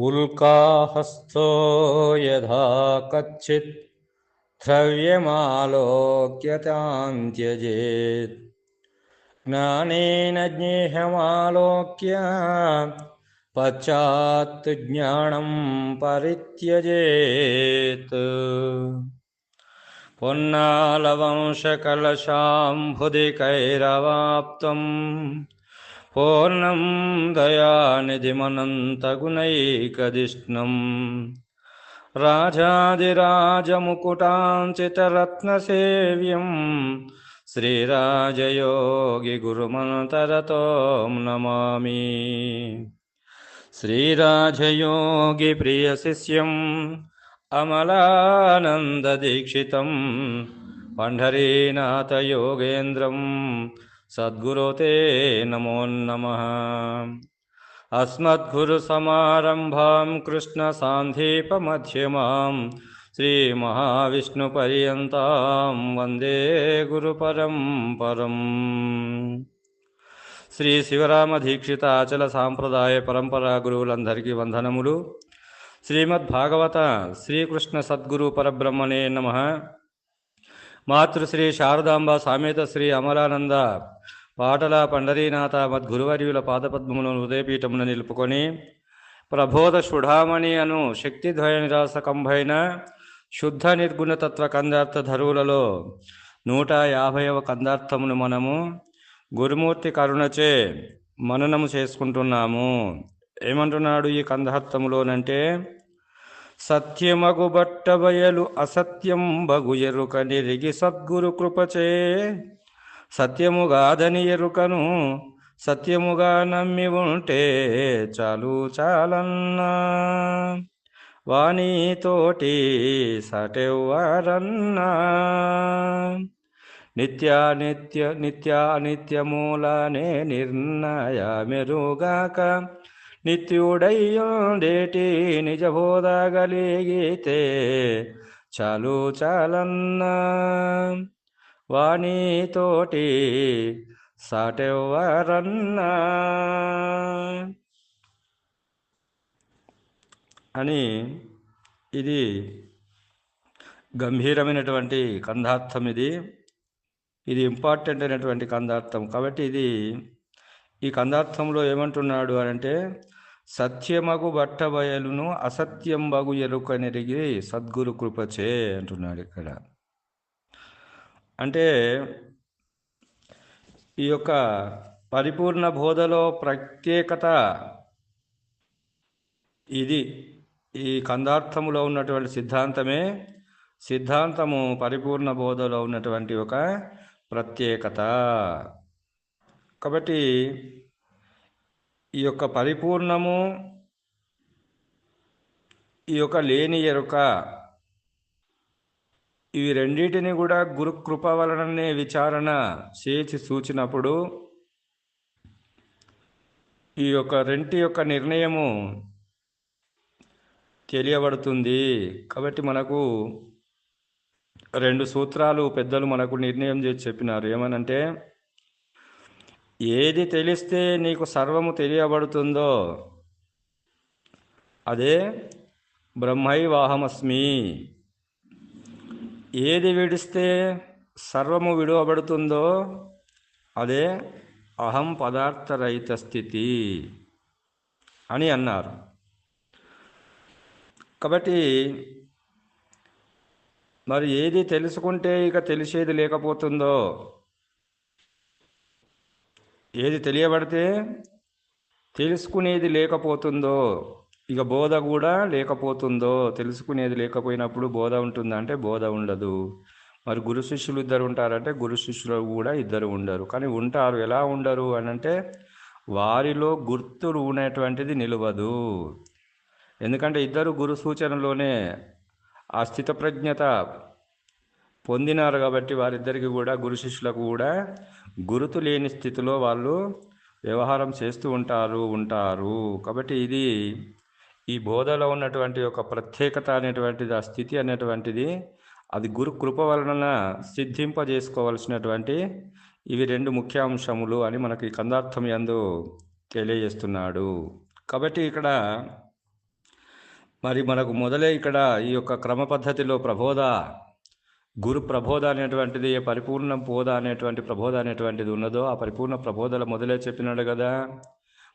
उल्काहस्तो यथा कच्चित् द्रव्यमालोक्यतां त्यजेत् ज्ञानेन ज्ञेयमालोक्य पश्चात् ज्ञानं परित्यजेत्। पुन्नालवंशकलशाम्भुदिकैरवाप्तम् పూర్ణం దయానిధిమనంతగుణైకదిష్ణం. రాజాదిరాజముకుటాంచితరత్నసేవ్యం శ్రీరాజయోగి గురుమంతరతో నమామి. శ్రీరాజయోగి ప్రియశిష్యం అమలానందదీక్షితం పండరీనాథయోగేంద్రం సద్గురుతే నమో నమ. అస్మద్గురు సమారంభాం కృష్ణ సాంధీపమధ్యమాం శ్రీ మహావిష్ణు పర్యంతం వందే గురు గురుపరంపరం శ్రీ శివరామ దీక్షిత ఆచల సాంప్రదాయ పరంపరా గురువులందరికీ వందనములు. శ్రీమద్భాగవత శ్రీకృష్ణ సద్గురు పరబ్రహ్మణే నమ. మాతృశ్రీ శారదాంబ సామేత శ్రీ అమలానంద పాటల పండరీనాథ మద్గురువర్యుల పాదపద్మములను ఉదయపీఠమున నిలుపుకొని ప్రబోధ సుఢామణి అను శక్తిద్వయ నిరాసకంభైన శుద్ధ నిర్గుణతత్వ కందార్థ ధరువులలో నూట యాభైవ కందార్థమును మనము గురుమూర్తి కరుణచే మననము చేసుకుంటున్నాము. ఏమంటున్నాడు ఈ కందార్థములోనంటే సత్యమగు బట్టబయలు అసత్యం బగు ఎరుక నిరిగి సద్గురు కృపచే. సత్యముగాదని ఎరుకను సత్యముగా నమ్మి ఉంటే చాలు చాలన్నా. వాణితోటి సటెవ్వరన్నా. నిత్యానిత్య నిత్యానిత్యమూలనే నిర్ణయ మెరుగాక నిత్యుడయ్యోడేటి నిజబోధగలిగితే చాలు చాలన్నా వాణితోటి సాటెవ్వరన్నా. అని ఇది గంభీరమైనటువంటి కందార్థం ఇది. ఇది ఇంపార్టెంట్ అయినటువంటి కందార్థం. కాబట్టి ఇది ఈ కందార్థంలో ఏమంటున్నాడు అని అంటే సత్యమగు బట్ట బయలును అసత్యం బగు ఎరుకనెరిగి సద్గురు కృపచే అంటున్నాడు ఇక్కడ. అంటే ఈ యొక్క పరిపూర్ణ బోధలో ప్రత్యేకత ఇది. ఈ కందార్థములో ఉన్నటువంటి సిద్ధాంతమే సిద్ధాంతము పరిపూర్ణ బోధలో ఉన్నటువంటి ఒక ప్రత్యేకత. కాబట్టి ఈ యొక్క పరిపూర్ణము ఈ యొక్క లేని ఎరుక ఇవి రెండింటిని కూడా గురుకృప వలననే విచారణ చేసి సూచినప్పుడు ఈ యొక్క రెంటి యొక్క నిర్ణయము తెలియబడుతుంది. కాబట్టి మనకు రెండు సూత్రాలు పెద్దలు మనకు నిర్ణయం చేసి చెప్పినారు. ఏమనంటే ఏది తెలిస్తే నీకు సర్వము తెలియబడుతుందో అదే బ్రహ్మైవాహమస్మి. ఏది విడిస్తే సర్వము విడువబడుతుందో అదే అహం పదార్థరహిత స్థితి అని అన్నారు. కాబట్టి మరి ఏది తెలుసుకుంటే ఇక తెలిసేది లేకపోతుందో ఏది తెలియబడితే తెలుసుకునేది లేకపోతుందో ఇక బోధ కూడా లేకపోతుందో తెలుసుకునేది లేకపోయినప్పుడు బోధ ఉంటుందా? అంటే బోధ ఉండదు. మరి గురు శిష్యులు ఇద్దరు ఉంటారంటే గురు శిష్యులు కూడా ఇద్దరు ఉండరు. కానీ ఉంటారు. ఎలా ఉండరు అని అంటే వారిలో గుర్తులు ఉన్నటువంటిది నిలవదు. ఎందుకంటే ఇద్దరు గురు సూచనలోనే ఆ స్థితప్రజ్ఞత పొందినారు కాబట్టి వారిద్దరికి కూడా గురు శిష్యులకు కూడా గురుతు లేని స్థితిలో వాళ్ళు వ్యవహారం చేస్తూ ఉంటారు ఉంటారు. కాబట్టి ఇది ఈ బోధలో ఉన్నటువంటి ఒక ప్రత్యేకత అనేటువంటిది ఆ స్థితి అనేటువంటిది అది గురు కృప వలన సిద్ధింపజేసుకోవలసినటువంటి ఇవి రెండు ముఖ్య అంశములు అని మనకి కందార్థం ఎందు తెలియజేస్తున్నాడు. కాబట్టి ఇక్కడ మరి మనకు మొదలే ఇక్కడ ఈ యొక్క క్రమ పద్ధతిలో ప్రబోధ గురు ప్రబోధ అనేటువంటిది ఏ పరిపూర్ణ బోధ అనేటువంటి ప్రబోధ అనేటువంటిది ఉన్నదో ఆ పరిపూర్ణ ప్రబోధల మొదలే చెప్పినాడు కదా.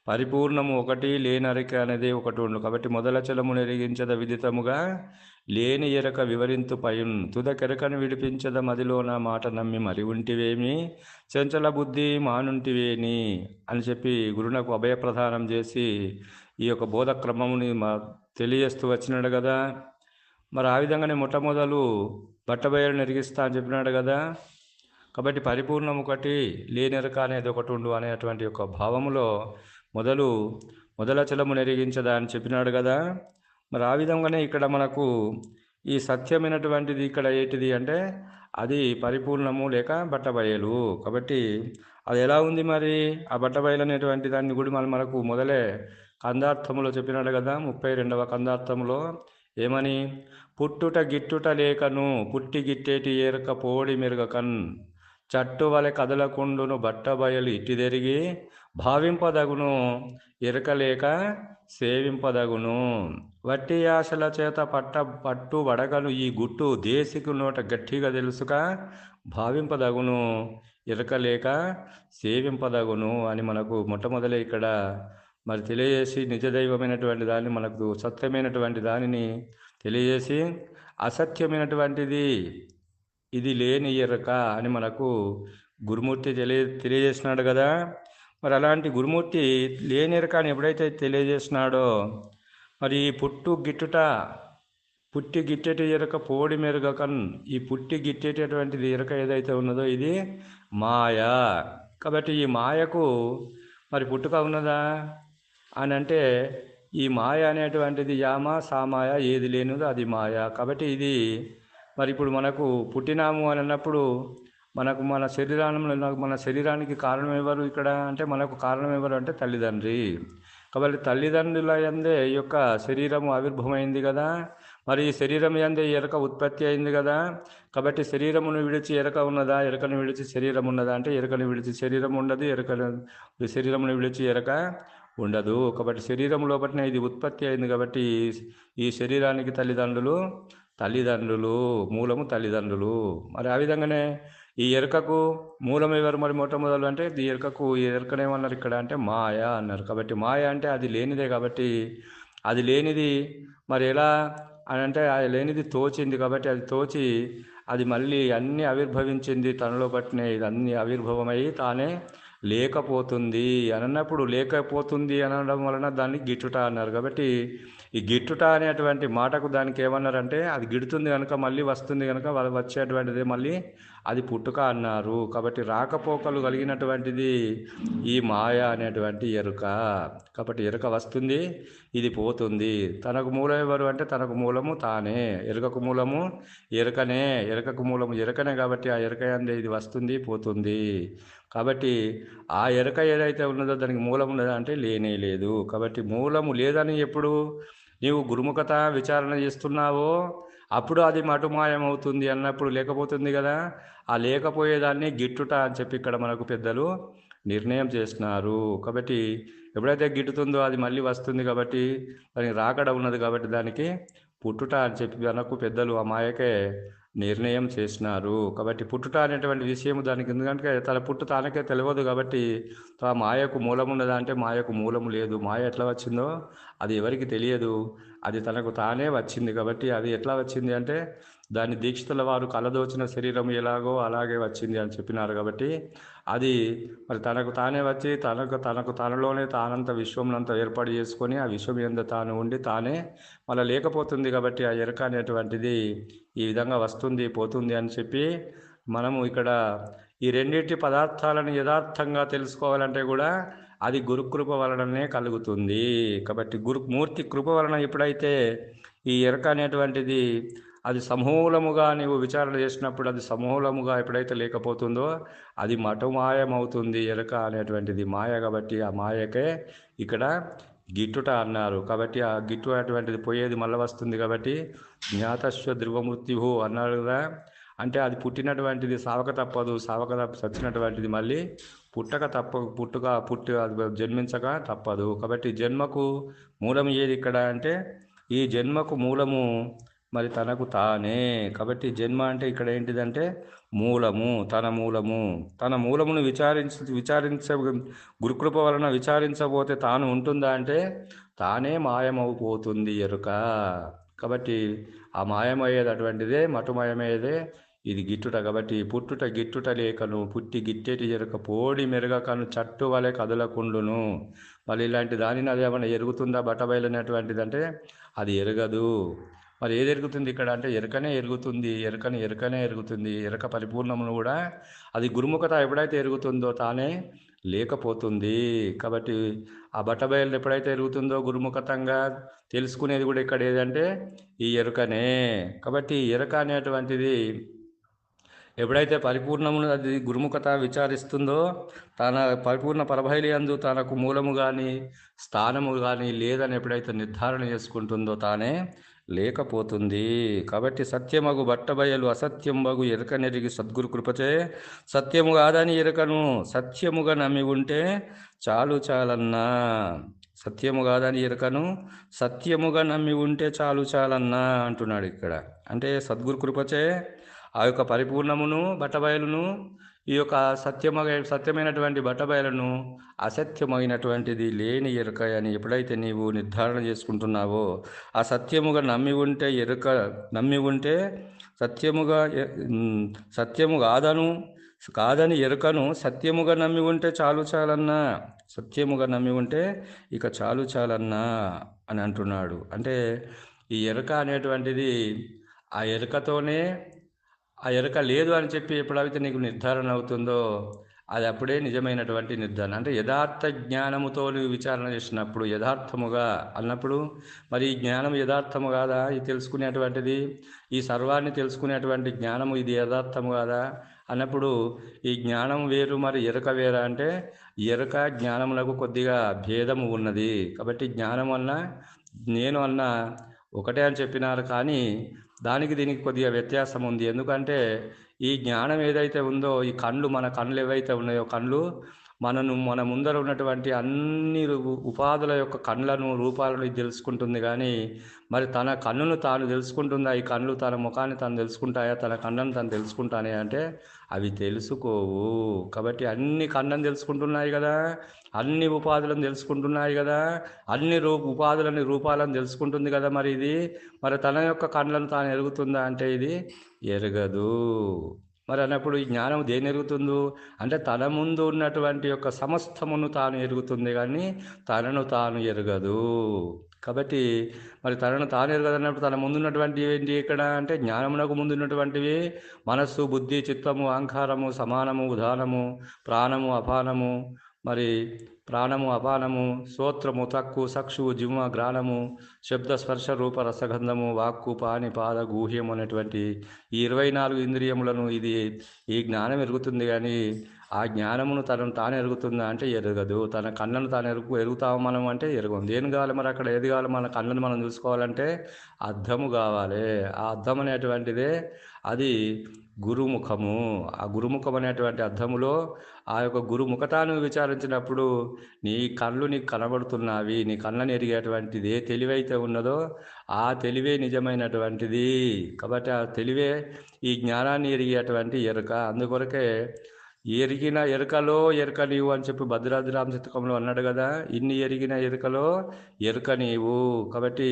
పరిపూర్ణము ఒకటి లేనరిక అనేది ఒకటి ఉండు. కాబట్టి మొదల చలము నెరిగించద విదితముగా లేని ఎరక వివరింతు పయున్. తుదకెరకను విడిపించద మదిలోన మాట నమ్మి మరి ఉంటివేమి? చంచల బుద్ధి మానుంటివేని? అని చెప్పి గురునకు అభయప్రదానం చేసి ఈ యొక్క బోధ క్రమముని మా తెలియజేస్తూ వచ్చినాడు కదా. మరి ఆ విధంగానే మొట్టమొదలు బట్టబయలు నెరిగిస్తా అని చెప్పినాడు కదా. కాబట్టి పరిపూర్ణం ఒకటి లేనెరక అనేది ఒకటి ఉండు అనేటువంటి యొక్క భావములో మొదలు మొదలచలము నెరిగించదా అని చెప్పినాడు కదా. మరి ఆ విధంగానే ఇక్కడ మనకు ఈ సత్యమైనటువంటిది ఇక్కడ ఏంటిది అంటే అది పరిపూర్ణము లేక బట్టబయలు. కాబట్టి అది ఎలా ఉంది మరి? ఆ బట్టబయలు అనేటువంటి దాన్ని కూడా మనం మనకు మొదలే కందార్థములో చెప్పినాడు కదా ముప్పై రెండవ కందార్థములో. ఏమని? పుట్టుట గిట్టుట లేకను పుట్టి గిట్టేటి ఏరక పోడి మెరుగకన్. చట్టు వలె కదలకుండును బట్టబయలు ఇట్టిదెరిగి భావింపదగును ఇరకలేక సేవింపదగును. వట్టి ఆశల చేత పట్ట పట్టు వడగను ఈ గుట్టు దేశికు నోట గట్టిగా తెలుసుక భావింపదగును ఇరకలేక సేవింపదగును అని మనకు మొట్టమొదలే ఇక్కడ మరి తెలియజేసి నిజదైవమైనటువంటి దాన్ని మనకు సత్యమైనటువంటి దానిని తెలియజేసి అసత్యమైనటువంటిది ఇది లేని ఎరక అని మనకు గురుమూర్తి తెలియ తెలియజేసినాడు కదా. మరి అలాంటి గురుమూర్తి లేని ఎరక అని ఎప్పుడైతే తెలియజేసినాడో మరి ఈ పుట్టు గిట్టుట పుట్టి గిట్టేటి ఎరక పోడి మెరుగకన్ ఈ పుట్టి గిట్టేటటువంటిది ఎరక ఏదైతే ఉన్నదో ఇది మాయ. కాబట్టి ఈ మాయకు మరి పుట్టుక ఉన్నదా? అని అంటే ఈ మాయ అనేటువంటిది యామ సామాయ ఏది లేనిదో అది మాయ. కాబట్టి ఇది మరి ఇప్పుడు మనకు పుట్టినాము అని అన్నప్పుడు మనకు మన శరీరంలో మన శరీరానికి కారణం ఎవరు ఇక్కడ అంటే మనకు కారణం ఎవరు అంటే తల్లిదండ్రి. కాబట్టి తల్లిదండ్రుల ఎందే ఈ యొక్క శరీరము ఆవిర్భవమైంది కదా. మరి ఈ శరీరం ఎందే ఎరక ఉత్పత్తి అయింది కదా. కాబట్టి శరీరమును విడిచి ఎరక ఉన్నదా? ఎరకను విడిచి శరీరం ఉన్నదా? అంటే ఎరకను విడిచి శరీరం ఉండదు ఎరకను శరీరమును విడిచి ఎరక. ఉండదు. కాబట్టి శరీరం లోపలనే ఇది ఉత్పత్తి అయింది కాబట్టి ఈ శరీరానికి తల్లిదండ్రులు తల్లిదండ్రులు మూలము తల్లిదండ్రులు. మరి ఆ విధంగానే ఈ ఎరుకకు మూలం ఎవరు మరి మొట్టమొదలు అంటే ఈ ఎరుకకు ఈ ఎరుకనేమన్నారు ఇక్కడ అంటే మాయ అన్నారు. కాబట్టి మాయ అంటే అది లేనిదే కాబట్టి అది లేనిది మరి ఎలా అని అంటే అది లేనిది తోచింది కాబట్టి అది తోచి అది మళ్ళీ అన్ని ఆవిర్భవించింది తనలో పట్టిన ఇది అన్ని ఆవిర్భవమై తానే లేకపోతుంది అని అన్నప్పుడు లేకపోతుంది అనడం వలన దాన్ని గిట్టుట అన్నారు. కాబట్టి ఈ గిట్టుట అనేటువంటి మాటకు దానికి ఏమన్నారంటే అది గిడుతుంది కనుక మళ్ళీ వస్తుంది కనుక వచ్చేటువంటిది మళ్ళీ అది పుట్టుక అన్నారు. కాబట్టి రాకపోకలు కలిగినటువంటిది ఈ మాయ అనేటువంటి ఎరుక. కాబట్టి ఎరుక వస్తుంది ఇది పోతుంది. తనకు మూలం ఎవరు అంటే తనకు మూలము తానే. ఎరుకకు మూలము ఎరుకనే. ఎరుకకు మూలము ఎరుకనే కాబట్టి ఆ ఎరుక అందే ఇది వస్తుంది పోతుంది. కాబట్టి ఆ ఎరక ఏదైతే ఉన్నదో దానికి మూలం ఉన్నదా అంటే లేనే లేదు. కాబట్టి మూలము లేదని ఎప్పుడు నీవు గురుముఖత విచారణ చేస్తున్నావో అప్పుడు అది మటుమాయం అవుతుంది అన్నప్పుడు లేకపోతుంది కదా. ఆ లేకపోయేదాన్ని గిట్టుట అని చెప్పి ఇక్కడ మనకు పెద్దలు నిర్ణయం చేస్తున్నారు. కాబట్టి ఎప్పుడైతే గిట్టుతుందో అది మళ్ళీ వస్తుంది కాబట్టి దానికి రాకడ ఉన్నది కాబట్టి దానికి పుట్టుట అని చెప్పి మనకు పెద్దలు ఆ మాయకే నిర్ణయం చేసినారు కాబట్టి పుట్టుట అనేటువంటి విషయం దానికి ఎందుకంటే తన పుట్టు తానకే తెలియదు కాబట్టి ఆ మాయకు మూలం ఉన్నదా అంటే మాయకు మూలము లేదు. మాయ ఎట్లా వచ్చిందో అది ఎవరికి తెలియదు. అది తనకు తానే వచ్చింది కాబట్టి అది ఎట్లా వచ్చింది అంటే దాని దీక్షితుల వారు కలదోచిన శరీరం ఎలాగో అలాగే వచ్చింది అని చెప్పినారు కాబట్టి అది మరి తనకు తానే వచ్చి తనకు తనకు తనలోనే తానంత విశ్వంనంతా ఏర్పాటు చేసుకొని ఆ విశ్వం ఎంత తాను ఉండి తానే మళ్ళీ లేకపోతుంది కాబట్టి ఆ ఎరక అనేటువంటిది ఈ విధంగా వస్తుంది పోతుంది అని చెప్పి మనము ఇక్కడ ఈ రెండింటి పదార్థాలను యథార్థంగా తెలుసుకోవాలంటే కూడా అది గురుకృప వలననే కలుగుతుంది. కాబట్టి గురు మూర్తి కృప వలన ఎప్పుడైతే ఈ ఎరక అనేటువంటిది అది సమూలముగా నీవు విచారణ చేసినప్పుడు అది సమూలముగా ఎప్పుడైతే లేకపోతుందో అది మటుమాయమవుతుంది. ఎరక అనేటువంటిది మాయ కాబట్టి ఆ మాయకే ఇక్కడ గిట్టుట అన్నారు. కాబట్టి ఆ గిట్టు అటువంటిది పోయేది మళ్ళీ వస్తుంది కాబట్టి జ్ఞాతస్వ ధ్రువమృత్యు అన్నారు కదా. అంటే అది పుట్టినటువంటిది సావక తప్పదు. సావక తప్ప చచ్చినటువంటిది మళ్ళీ పుట్టక తప్ప పుట్టుక పుట్టి జన్మించక తప్పదు. కాబట్టి జన్మకు మూలం ఏది ఇక్కడ అంటే ఈ జన్మకు మూలము మరి తనకు తానే. కాబట్టి జన్మ అంటే ఇక్కడ ఏంటిదంటే మూలము తన మూలము. తన మూలమును విచారించ విచారించ గురుకృప వలన విచారించబోతే తాను ఉంటుందా అంటే తానే మాయమవుపోతుంది ఎరుక. కాబట్టి ఆ మాయమయ్యేది అటువంటిదే మటుమయమయ్యేదే ఇది గిట్టుట కాబట్టి పుట్టుట గిట్టుట లేకను పుట్టి గిట్టేటి ఎరుక పోడి మెరగకను చట్టు వలె కదలకుండును. మళ్ళీ ఇలాంటి దానిని అది ఏమైనా ఎరుగుతుందా? బట్టబయలనేటువంటిది అంటే అది ఎరగదు. మరి ఏది ఎరుగుతుంది ఇక్కడ? అంటే ఎరకనే ఎరుగుతుంది ఎరకని ఎరకనే ఎరుగుతుంది. ఎరక పరిపూర్ణమును కూడా అది గురుముఖత ఎప్పుడైతే ఎరుగుతుందో తానే లేకపోతుంది. కాబట్టి ఆ బట్టబయలు ఎప్పుడైతే ఎరుగుతుందో గురుముఖతంగా తెలుసుకునేది కూడా ఇక్కడ ఏదంటే ఈ ఎరుకనే. కాబట్టి ఎరక అనేటువంటిది ఎప్పుడైతే పరిపూర్ణమును అది గురుముఖత విచారిస్తుందో తన పరిపూర్ణ పరభైలి అందు తనకు మూలము కానీ స్థానము కానీ లేదని ఎప్పుడైతే నిర్ధారణ చేసుకుంటుందో తానే లేకపోతుంది. కాబట్టి సత్యమగు బట్టబయలు అసత్యమగు ఎరక నెరిగి సద్గురు కృపచే సత్యము కాదని ఎరకను సత్యముగా నమ్మి ఉంటే చాలు చాలన్నా. సత్యము కాదని ఎరకను సత్యముగా నమ్మి ఉంటే చాలు చాలన్నా అంటున్నాడు ఇక్కడ. అంటే సద్గురు కృపచే ఆ యొక్క పరిపూర్ణమును బట్టబయలును ఈ యొక్క సత్యమ సత్యమైనటువంటి బట్టబయలను అసత్యమైనటువంటిది లేని ఎరుక అని ఎప్పుడైతే నీవు నిర్ధారణ చేసుకుంటున్నావో ఆ సత్యముగా నమ్మి ఉంటే ఎరుక నమ్మి ఉంటే సత్యముగా సత్యము కాదను కాదని ఎరుకను సత్యముగా నమ్మి ఉంటే చాలు చాలన్నా సత్యముగా నమ్మి ఉంటే ఇక చాలు చాలన్నా అని అంటున్నాడు. అంటే ఈ ఎరుక అనేటువంటిది ఆ ఎరుకతోనే ఆ ఎరుక లేదు అని చెప్పి ఎప్పుడైతే నీకు నిర్ధారణ అవుతుందో అది అప్పుడే నిజమైనటువంటి నిర్ధారణ. అంటే యథార్థ జ్ఞానముతో నువ్వు విచారణ చేసినప్పుడు యథార్థముగా అన్నప్పుడు మరి ఈ జ్ఞానం యథార్థము కాదా? ఇది తెలుసుకునేటువంటిది. ఈ సర్వాన్ని తెలుసుకునేటువంటి జ్ఞానము ఇది యథార్థము కాదా? అన్నప్పుడు ఈ జ్ఞానం వేరు మరి ఎరుక వేరా? అంటే ఎరుక జ్ఞానములకు కొద్దిగా భేదము ఉన్నది. కాబట్టి జ్ఞానం అన్న నేను అన్న ఒకటే అని చెప్పినారు కానీ దానికి దీనికి కొద్దిగా వ్యత్యాసం ఉంది. ఎందుకంటే ఈ జ్ఞానం ఏదైతే ఉందో ఈ కళ్ళు మన కళ్ళు ఏవైతే ఉన్నాయో కళ్ళు మనను మన ముందర ఉన్నటువంటి అన్ని ఉపాధుల యొక్క కళ్ళను రూపాలను ఇది తెలుసుకుంటుంది కానీ మరి తన కన్నును తాను తెలుసుకుంటుందా? ఈ కళ్ళు తన ముఖాన్ని తాను తెలుసుకుంటాయా? తన కళ్ళను తను తెలుసుకుంటానే అంటే అవి తెలుసుకోవు. కాబట్టి అన్ని కళ్ళను తెలుసుకుంటున్నాయి కదా. అన్ని ఉపాధులను తెలుసుకుంటున్నాయి కదా. అన్ని రూ ఉపాధులని రూపాలను తెలుసుకుంటుంది కదా మరి ఇది. మరి తన యొక్క కళ్ళను తాను ఎరుగుతుందా అంటే ఇది? ఎరగదు. మరి అన్నప్పుడు ఈ జ్ఞానం దేని ఎరుగుతుందో? అంటే తన ముందు ఉన్నటువంటి యొక్క సమస్తమును తాను ఎరుగుతుంది కానీ తనను తాను ఎరగదు. కాబట్టి మరి తనను తాను ఎరగదన్నప్పుడు తన ముందున్నటువంటి ఏంటి ఇక్కడ? అంటే జ్ఞానమునకు ముందున్నటువంటివి మనస్సు బుద్ధి చిత్తము అహంకారము సమానము ఉదానము ప్రాణము అపానము మరి ప్రాణము అపానము శ్రోత్రము తక్కు సక్షువు జిమ్మ గ్రాణము శబ్ద స్పర్శ రూప రసగంధము వాక్కు పాని పాద గూహ్యం అనేటువంటి ఈ ఇరవై నాలుగు ఇంద్రియములను ఇది ఈ జ్ఞానం ఎరుగుతుంది కానీ ఆ జ్ఞానమును తనను తాను ఎరుగుతుందా అంటే ఎరగదు. తన కళ్ళను తాను ఎరుగు ఎరుగుతాము మనం అంటే ఎరగం దేని కావాలి మరి అక్కడ ఏది కావాలి మన కళ్ళను మనం చూసుకోవాలంటే అర్థము కావాలి. ఆ అర్థం అనేటువంటిదే అది గురుముఖము. ఆ గురుముఖం అనేటువంటి అర్థములో ఆ యొక్క గురుముఖతాను విచారించినప్పుడు నీ కళ్ళు నీకు కనబడుతున్నవి నీ కళ్ళని ఎరిగేటువంటిది ఏ తెలివైతే ఉన్నదో ఆ తెలివే నిజమైనటువంటిది. కాబట్టి ఆ తెలివే ఈ జ్ఞానాన్ని ఎరిగేటువంటి ఎరుక. అందుకొరకే ఎరిగిన ఎరుకలో ఎరుక నీవు అని చెప్పి భద్రాద్రామ శతకంలో అన్నాడు కదా ఇన్ని ఎరిగిన ఎరుకలో ఎరుక నీవు. కాబట్టి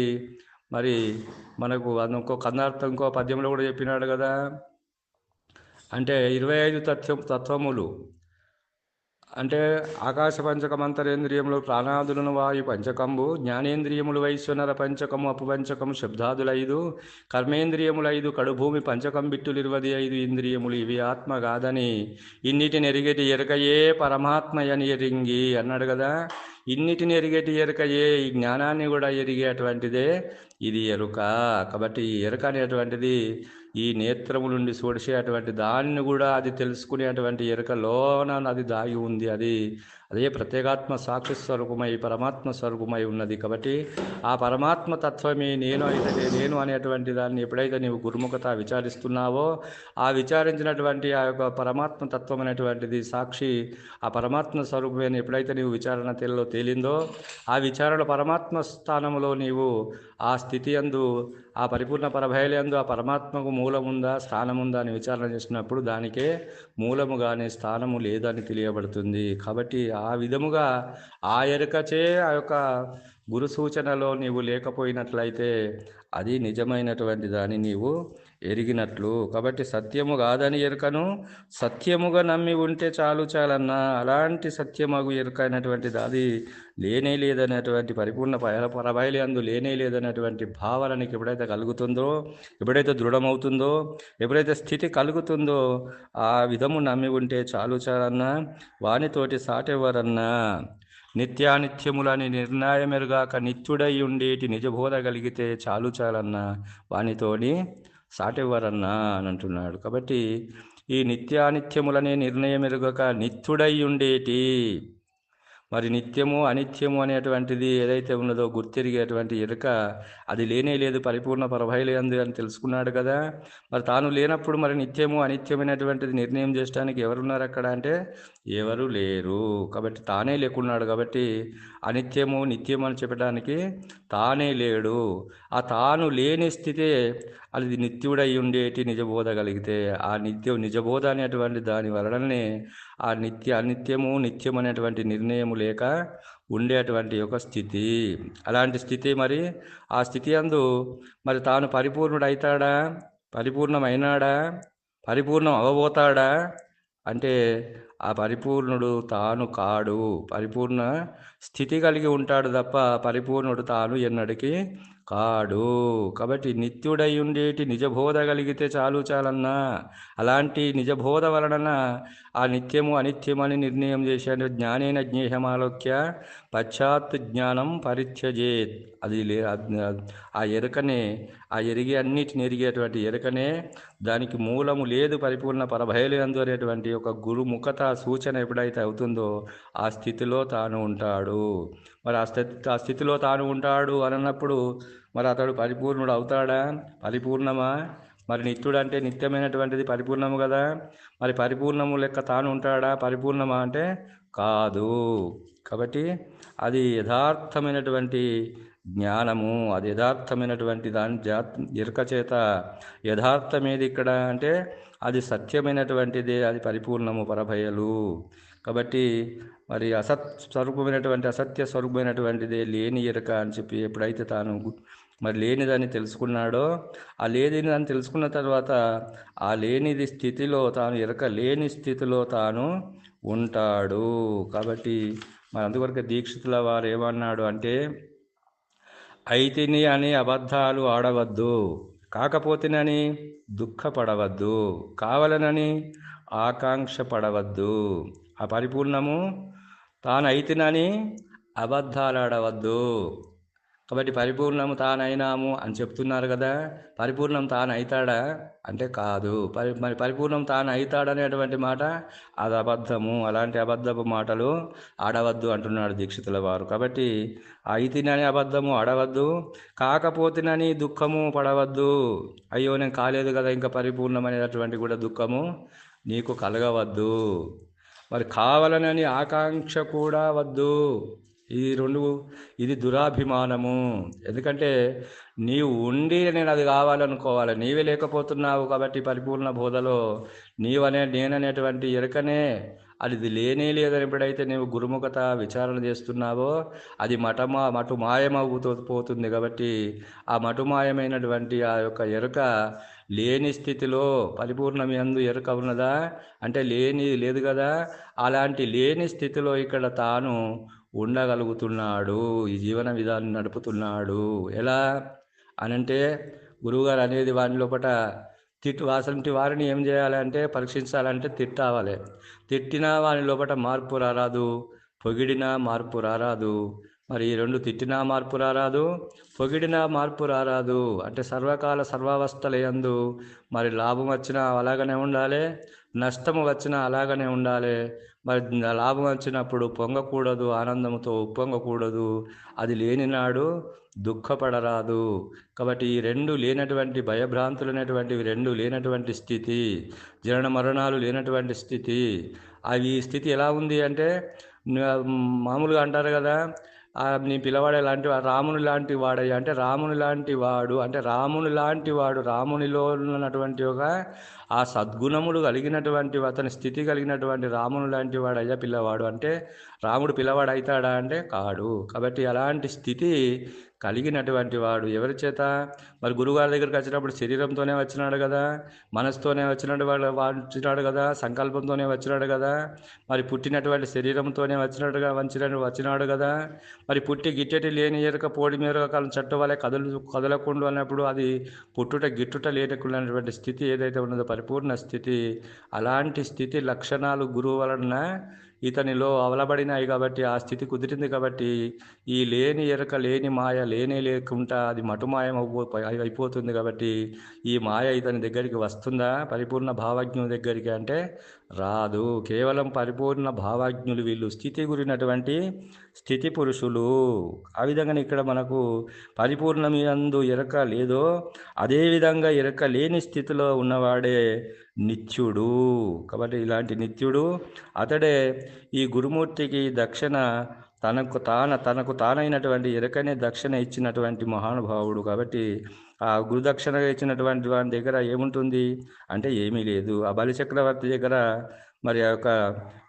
మరి మనకు అది ఇంకో కందార్థం ఇంకో పద్యంలో కూడా చెప్పినాడు కదా. అంటే ఇరవై ఐదు తత్వ తత్వములు. అంటే ఆకాశ పంచకం అంతరేంద్రియములు ప్రాణాదులను వాయు పంచకంబు జ్ఞానేంద్రియములు వైశ్వనర పంచకము అపపంచకము శబ్దాదులైదు ఐదు కర్మేంద్రియములు ఐదు కడుభూమి పంచకం బిట్టులు ఇరవై ఐదు ఇంద్రియములు ఇవి ఆత్మ కాదని ఇన్నిటిని ఎరిగేటి ఎరకయే పరమాత్మయని ఎరింగి అన్నాడు కదా. ఇన్నిటిని ఎరిగేటి ఎరకయే ఈ జ్ఞానాన్ని కూడా ఎరిగేటువంటిదే ఇది ఎరుక. కాబట్టి ఈ ఎరుక అనేటువంటిది ఈ నేత్రము నుండి సోడిసేటువంటి దానిని కూడా అది తెలుసుకునేటువంటి ఎరుకలోన అది దాగి ఉంది అది. అదే ప్రత్యేగాత్మ సాక్షి స్వరూపమై పరమాత్మ స్వరూపమై ఉన్నది కాబట్టి ఆ పరమాత్మ తత్వమే నేను అయితే నేను అనేటువంటి దాన్ని ఎప్పుడైతే నీవు గురుముఖత విచారిస్తున్నావో ఆ విచారించినటువంటి ఆ యొక్క పరమాత్మ తత్వం అనేటువంటిది సాక్షి ఆ పరమాత్మ స్వరూపమైన ఎప్పుడైతే నీవు విచారణ తెల్లో తేలిందో ఆ విచారణ పరమాత్మ స్థానంలో నీవు ఆ స్థితి అందు ఆ పరిపూర్ణ పరభయలందు ఆ పరమాత్మకు మూలముందా స్థానముందా అని విచారణ చేసినప్పుడు దానికే మూలము కానీ స్థానము లేదని తెలియబడుతుంది. కాబట్టి ఆ విధముగా ఆ ఎరుకచే ఆ యొక్క గురు సూచనలో నీవు లేకపోయినట్లయితే అది నిజమైనటువంటి దాన్ని నీవు ఎరిగినట్లు. కాబట్టి సత్యము కాదని ఎరుకను సత్యముగా నమ్మి ఉంటే చాలు చాలన్నా అలాంటి సత్యమగు ఎరుక అయినటువంటిది అది లేనే లేదనేటువంటి పరిపూర్ణ పర పరబయలు అందు లేనే లేదనేటువంటి భావన నీకు ఎప్పుడైతే కలుగుతుందో ఎప్పుడైతే దృఢమవుతుందో ఎప్పుడైతే స్థితి కలుగుతుందో ఆ విధము నమ్మి ఉంటే చాలు చాలన్నా వానితోటి సాటెవరన్నా నిత్యానిత్యములని నిర్ణయమెరుగాక నిత్యుడై ఉండేటి నిజబోధ కలిగితే చాలు చాలన్నా వానితోని సాటెవ్వరన్నా అని అంటున్నాడు కాబట్టి ఈ నిత్యానిత్యములనే నిర్ణయం ఎరుగక నిత్యుడై ఉండేటి మరి నిత్యము అనిత్యము అనేటువంటిది ఏదైతే ఉన్నదో గుర్తెరిగేటువంటి ఎరుక అది లేనే లేదు పరిపూర్ణ పరభయలేదు అని తెలుసుకున్నాడు కదా. మరి తాను లేనప్పుడు మరి నిత్యము అనిత్యమైనటువంటిది నిర్ణయం చేయడానికి ఎవరున్నారు అక్కడ అంటే ఎవరు లేరు. కాబట్టి తానే లేకున్నాడు కాబట్టి అనిత్యము నిత్యము అని చెప్పడానికి తానే లేడు. ఆ తాను లేని స్థితే అది నిత్యుడై ఉండేటి నిజబోధ కలిగితే. ఆ నిత్యం నిజబోధ అనేటువంటి దాని వలననే ఆ నిత్య అనిత్యము నిత్యం అనేటువంటి నిర్ణయము లేక ఉండేటువంటి ఒక స్థితి. అలాంటి స్థితి మరి ఆ స్థితి అందు మరి తాను పరిపూర్ణుడు అవుతాడా పరిపూర్ణమైనాడా? పరిపూర్ణం అవబోతాడా అంటే ఆ పరిపూర్ణుడు తాను కాడు. పరిపూర్ణ స్థితి కలిగి ఉంటాడు తప్ప పరిపూర్ణుడు తాను ఎన్నడికి కాడు. కాబట్టి నిత్యుడై ఉండేటి నిజబోధ కలిగితే చాలు చాలన్నా. అలాంటి నిజబోధ వలన ఆ నిత్యము అనిత్యమని నిర్ణయం చేశాడు జ్ఞానేన జ్ఞేహమాలోక్య పశ్చాత్ జ్ఞానం పరిత్యజేత్. అది లే ఆ ఎరుకనే ఆ ఎరిగి అన్నిటిని ఎరిగేటువంటి ఎరుకనే దానికి మూలము లేదు పరిపూర్ణ పరభయలందు అనేటువంటి ఒక గురుముఖత సూచన ఎప్పుడైతే అవుతుందో ఆ స్థితిలో తాను ఉంటాడు. మరి ఆ స్థితి ఆ స్థితిలో తాను ఉంటాడు అన్నప్పుడు మరి అతడు పరిపూర్ణుడు అవుతాడా? పరిపూర్ణమా? మరి నిత్యుడు అంటే నిత్యమైనటువంటిది పరిపూర్ణము కదా? మరి పరిపూర్ణము లెక్క తాను ఉంటాడా? పరిపూర్ణమా అంటే కాదు. కాబట్టి అది యథార్థమైనటువంటి జ్ఞానము అది యథార్థమైనటువంటి దాని జా ఎరుక చేత యథార్థమేది ఇక్కడ అంటే అది సత్యమైనటువంటిదే అది పరిపూర్ణము పరభయలు. కాబట్టి మరి అసత్ స్వరూపమైనటువంటి అసత్య స్వరూపమైనటువంటిదే లేని ఎరుక అని చెప్పి ఎప్పుడైతే తాను మరి లేనిదని తెలుసుకున్నాడో ఆ లేనిదని తెలుసుకున్న తర్వాత ఆ లేనిది స్థితిలో తాను ఎరక లేని స్థితిలో తాను ఉంటాడు. కాబట్టి మరి అందువరకు దీక్షితుల వారు ఏమన్నాడు అంటే అయితిని అని అబద్ధాలు ఆడవద్దు కాకపోతేనని దుఃఖపడవద్దు కావాలనని ఆకాంక్ష పడవద్దు ఆ పరిపూర్ణము తాను అయితేనని అబద్ధాలు ఆడవద్దు కాబట్టి పరిపూర్ణం తానైనాము అని చెప్తున్నారు కదా. పరిపూర్ణం తాను అవుతాడా అంటే కాదు. పరి మరి పరిపూర్ణం తాను అవుతాడనేటువంటి మాట అది అబద్ధము. అలాంటి అబద్ధపు మాటలు ఆడవద్దు అంటున్నాడు దీక్షితుల వారు. కాబట్టి అయితేనని అబద్ధము ఆడవద్దు. కాకపోతేనని దుఃఖము పడవద్దు. అయ్యో నేను కాలేదు కదా ఇంకా పరిపూర్ణమైనటువంటి కూడా దుఃఖము నీకు కలగవద్దు. మరి కావాలనని ఆకాంక్ష కూడా వద్దు. ఈ రెండు ఇది దురాభిమానము. ఎందుకంటే నీవు ఉండి నేను అది కావాలనుకోవాలి. నీవే లేకపోతున్నావు కాబట్టి పరిపూర్ణ బోధలో నీవనే నేననేటువంటి ఎరకనే అది ఇది లేనే లేదని ఎప్పుడైతే నీవు గురుముఖత విచారణ చేస్తున్నావో అది మటమా మటు మాయమవుతూ పోతుంది కాబట్టి ఆ మటుమాయమైనటువంటి ఆ యొక్క ఎరుక లేని స్థితిలో పరిపూర్ణం ఎందు ఎరుక ఉన్నదా? అంటే లేని లేదు కదా? అలాంటి లేని స్థితిలో ఇక్కడ తాను ఉండగలుగుతున్నాడు ఈ జీవన విధానం నడుపుతున్నాడు. ఎలా? అనంటే గురువుగారు అనేది వాని లోపల తిట్టు అసలు వారిని ఏం చేయాలంటే పరీక్షించాలంటే తిట్టావాలి. తిట్టినా వాని లోపల మార్పు రారాదు పొగిడినా మార్పు రారాదు. మరి ఈ రెండు తిట్టినా మార్పు రారాదు పొగిడినా మార్పు రారాదు. అంటే సర్వకాల సర్వావస్థలయందు మరి లాభం వచ్చినా అలాగనే ఉండాలి నష్టము వచ్చినా అలాగనే ఉండాలి. మరి లాభం వచ్చినప్పుడు పొంగకూడదు ఆనందంతో ఉప్పొంగకూడదు అది లేని నాడు దుఃఖపడరాదు. కాబట్టి ఈ రెండు లేనటువంటి భయభ్రాంతులైనటువంటి రెండు లేనటువంటి స్థితి జనన మరణాలు లేనటువంటి స్థితి. అవి స్థితి ఎలా ఉంది అంటే మామూలుగా అంటారు కదా నీ పిల్లవాడు ఎలాంటి రాముని లాంటి వాడయ్యా. అంటే రాముని లాంటి వాడు అంటే రాముని లాంటి వాడు రామునిలో ఉన్నటువంటి ఒక ఆ సద్గుణములు కలిగినటువంటి అతని స్థితి కలిగినటువంటి రాముని లాంటి వాడు అయ్యా పిల్లవాడు. అంటే రాముడు పిల్లవాడు అవుతాడా అంటే కాడు. కాబట్టి అలాంటి స్థితి కలిగినటువంటి వాడు ఎవరి చేత? మరి గురుగారి దగ్గరికి వచ్చినప్పుడు శరీరంతోనే వచ్చినాడు కదా? మనసుతోనే వచ్చినాడు వాడు వచ్చినాడు కదా? సంకల్పంతోనే వచ్చినాడు కదా? మరి పుట్టినటువంటి శరీరంతోనే వచ్చినట్టుగా వంచినట్టు వచ్చినాడు కదా? మరి పుట్టి గిట్టటి లేని ఎరక పోడి మేరక కాలం చెట్టు వల్ల కదలు కదలకుండా అన్నప్పుడు అది పుట్టుట గిట్టుట లేనటువంటి స్థితి ఏదైతే ఉన్నదో పరిపూర్ణ స్థితి. అలాంటి స్థితి లక్షణాలు గురువు వలన ఇతనిలో అవలబడినాయి కాబట్టి ఆ స్థితి కుదిరింది కాబట్టి ఈ లేని ఎరక లేని మాయ లేనే లేకుండా అది మటుమాయం అయిపోతుంది కాబట్టి ఈ మాయ ఇతని దగ్గరికి వస్తుందా? పరిపూర్ణ భావజ్ఞుల దగ్గరికి అంటే రాదు. కేవలం పరిపూర్ణ భావజ్ఞులు వీళ్ళు స్థితి గురినటువంటి స్థితి పురుషులు. ఆ విధంగా ఇక్కడ మనకు పరిపూర్ణమిందు ఎరక లేదో అదేవిధంగా ఎరక లేని స్థితిలో ఉన్నవాడే నిత్యుడు. కాబట్టి ఇలాంటి నిత్యుడు అతడే ఈ గురుమూర్తికి దక్షిణ తనకు తాన తనకు తానైనటువంటి ఎరకనే దక్షిణ ఇచ్చినటువంటి మహానుభావుడు. కాబట్టి ఆ గురుదక్షిణ ఇచ్చినటువంటి వాని దగ్గర ఏముంటుంది? అంటే ఏమీ లేదు. ఆ బలిచక్రవర్తి దగ్గర మరి ఆ యొక్క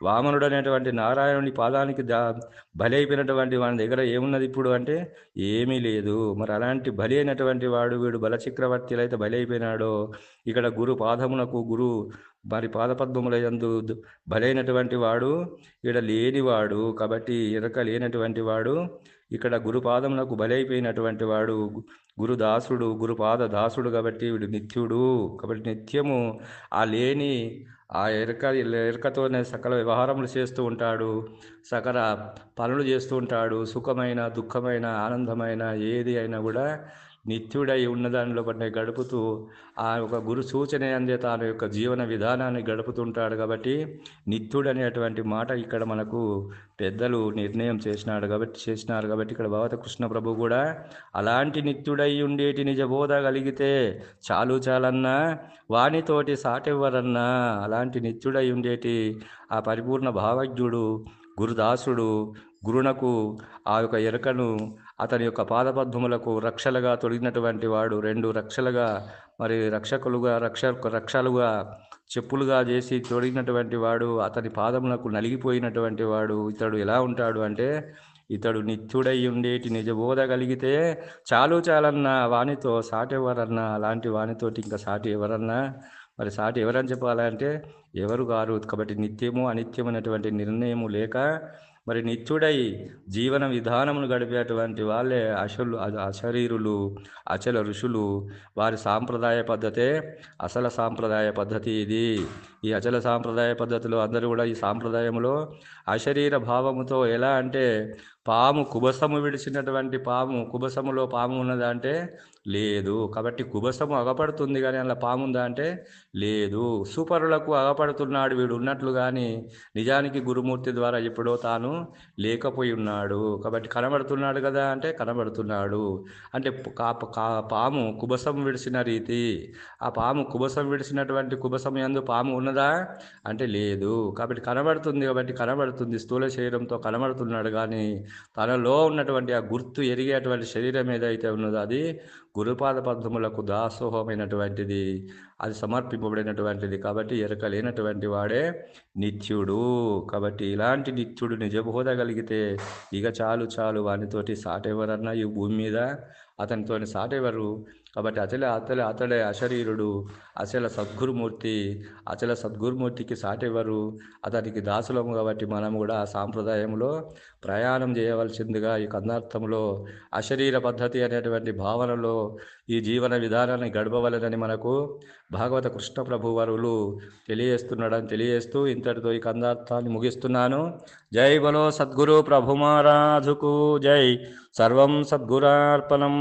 వామనుడు అనేటువంటి నారాయణుని పాదానికి దా బలి అయిపోయినటువంటి వాని దగ్గర ఏమున్నది ఇప్పుడు అంటే ఏమీ లేదు. మరి అలాంటి బలి అయినటువంటి వాడు వీడు బలచక్రవర్తిలో అయితే బలి అయిపోయినాడో ఇక్కడ గురు పాదమునకు గురు మరి పాదపద్మముల యందు బలైనటువంటి వాడు ఇక్కడ లేనివాడు కాబట్టి ఎనక లేనటువంటి వాడు ఇక్కడ గురుపాదమునకు బలైపోయినటువంటి వాడు గురుదాసుడు గురుపాద దాసుడు కాబట్టి వీడు నిత్యుడు. కాబట్టి నిత్యము ఆ లేని ఆ ఎరుక ఎరుకతోనే సకల వ్యవహారములు చేస్తూ ఉంటాడు. సకల పనులు చేస్తూ ఉంటాడు. సుఖమైన దుఃఖమైన ఆనందమైన ఏది అయినా కూడా నిత్యుడై ఉన్నదానిలో పట్ల గడుపుతూ ఆ యొక్క గురు సూచన అందే తాను యొక్క జీవన విధానాన్ని గడుపుతుంటాడు కాబట్టి నిత్యుడు అనేటువంటి మాట ఇక్కడ మనకు పెద్దలు నిర్ణయం చేసినాడు కాబట్టి చేసినారు కాబట్టి ఇక్కడ భగవత కృష్ణ ప్రభు కూడా అలాంటి నిత్యుడై ఉండేటి నిజబోధ కలిగితే చాలు చాలన్నా వానితోటి సాటెవ్వరన్నా అలాంటి నిత్యుడై ఉండేటి ఆ పరిపూర్ణ భావజ్ఞుడు గురుదాసుడు గురునకు ఆ యొక్క ఎరకను అతని యొక్క పాదపద్మములకు రక్షలుగా తొడిగినటువంటి వాడు రెండు రక్షలుగా మరి రక్షకులుగా రక్ష రక్షలుగా చెప్పులుగా చేసి తొడిగినటువంటి వాడు అతని పాదములకు నలిగిపోయినటువంటి వాడు ఇతడు ఎలా ఉంటాడు అంటే ఇతడు నిత్యుడై ఉండేటి నిజబోధ కలిగితే చాలు చాలన్నా వానితో సాటి ఎవరన్నా అలాంటి వానితోటి ఇంకా సాటి ఎవరన్నా మరి సాటి ఎవరని చెప్పాలంటే ఎవరు కారు కాబట్టి నిత్యము అనిత్యమైనటువంటి నిర్ణయము లేక మరి నిత్యుడై జీవన విధానమును గడిపేటువంటి వాళ్ళే అశలు అశరీరులు అచల ఋషులు. వారి సాంప్రదాయ పద్ధతే అసల సాంప్రదాయ పద్ధతి ఇది. ఈ అచల సాంప్రదాయ పద్ధతిలో అందరూ కూడా ఈ సాంప్రదాయంలో అశరీర భావముతో ఎలా అంటే పాము కుబసము విడిచినటువంటి పాము కుబసములో పాము ఉన్నదంటే లేదు. కాబట్టి కుబసము అగపడుతుంది కానీ అలా పాము ఉందా అంటే లేదు. సూపరులకు అగపడుతున్నాడు వీడు ఉన్నట్లు కానీ నిజానికి గురుమూర్తి ద్వారా ఎప్పుడో తాను లేకపోయి ఉన్నాడు. కాబట్టి కనబడుతున్నాడు కదా అంటే కనబడుతున్నాడు. అంటే పాము కుబసం విడిచిన రీతి. ఆ పాము కుబసం విడిచినటువంటి కుబసం ఎందు పాము ఉన్నదా అంటే లేదు. కాబట్టి కనబడుతుంది కాబట్టి కనబడుతుంది. స్థూల శరీరంతో కనబడుతున్నాడు కానీ తనలో ఉన్నటువంటి ఆ గుర్తు ఎరిగేటువంటి శరీరం ఏదైతే ఉన్నదో అది గురుపాద పద్మములకు దాసోహమైనటువంటిది అది సమర్పింపబడినటువంటిది కాబట్టి ఎరక లేనటువంటి వాడే నిత్యుడు. కాబట్టి ఇలాంటి నిత్యుడు నిజబోధ కలిగితే ఇక చాలు చాలు వానితోటి సాటెవరన్నా ఈ భూమి మీద? అతనితోని సాటెవరు? కాబట్టి అచల అతల అతడే అశరీరుడు అచల సద్గురుమూర్తి అచల సద్గురుమూర్తికి సాటెవరు అతనికి దాసులము కాబట్టి మనం కూడా ఆ సాంప్రదాయంలో ప్రయాణం చేయవలసిందిగా ఈ కందార్థంలో అశరీర పద్ధతి అనేటువంటి భావనలో ఈ జీవన విధానాన్ని గడపవలనని మనకు భాగవత కృష్ణ ప్రభు వరులు తెలియజేస్తున్నాడని తెలియజేస్తూ ఇంతటితో ఈ కందార్థాన్ని ముగిస్తున్నాను. జై బలో సద్గురు ప్రభు మహారాజుకు జై. సర్వం సద్గురార్పణం.